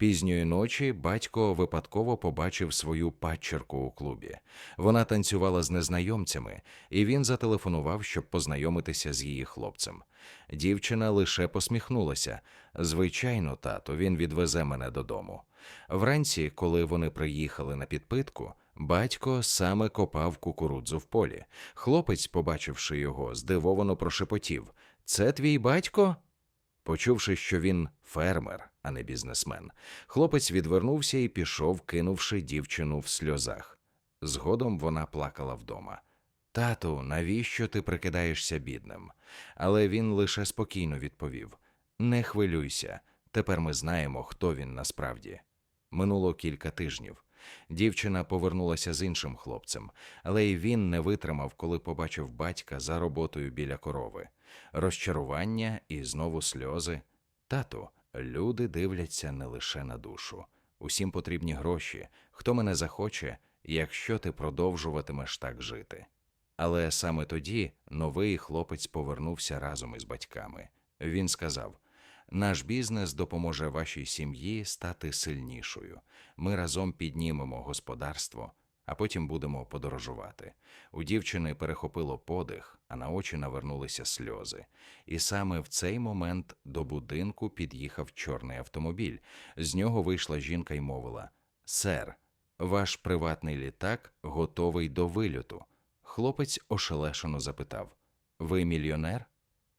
Пізньої ночі батько випадково побачив свою падчерку у клубі. Вона танцювала з незнайомцями, і він зателефонував, щоб познайомитися з її хлопцем. Дівчина лише посміхнулася. Звичайно, тато, він відвезе мене додому. Вранці, коли вони приїхали на підпитку, батько саме копав кукурудзу в полі. Хлопець, побачивши його, здивовано прошепотів: Це твій батько? Почувши, що він фермер, а не бізнесмен, хлопець відвернувся і пішов, кинувши дівчину в сльозах. Згодом вона плакала вдома. Тату, навіщо ти прикидаєшся бідним? Але він лише спокійно відповів: Не хвилюйся, тепер ми знаємо, хто він насправді. Минуло кілька тижнів. Дівчина повернулася з іншим хлопцем, але й він не витримав, коли побачив батька за роботою біля корови. Розчарування і знову сльози. Тату, люди дивляться не лише на душу. Усім потрібні гроші. Хто мене захоче, якщо ти продовжуватимеш так жити. Але саме тоді новий хлопець повернувся разом із батьками. Він сказав: наш бізнес допоможе вашій сім'ї стати сильнішою. Ми разом піднімемо господарство, а потім будемо подорожувати. У дівчини перехопило подих, а на очі навернулися сльози. І саме в цей момент до будинку під'їхав чорний автомобіль. З нього вийшла жінка й мовила: Сер, ваш приватний літак готовий до вильоту. Хлопець ошелешено запитав: Ви мільйонер?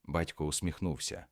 Батько усміхнувся.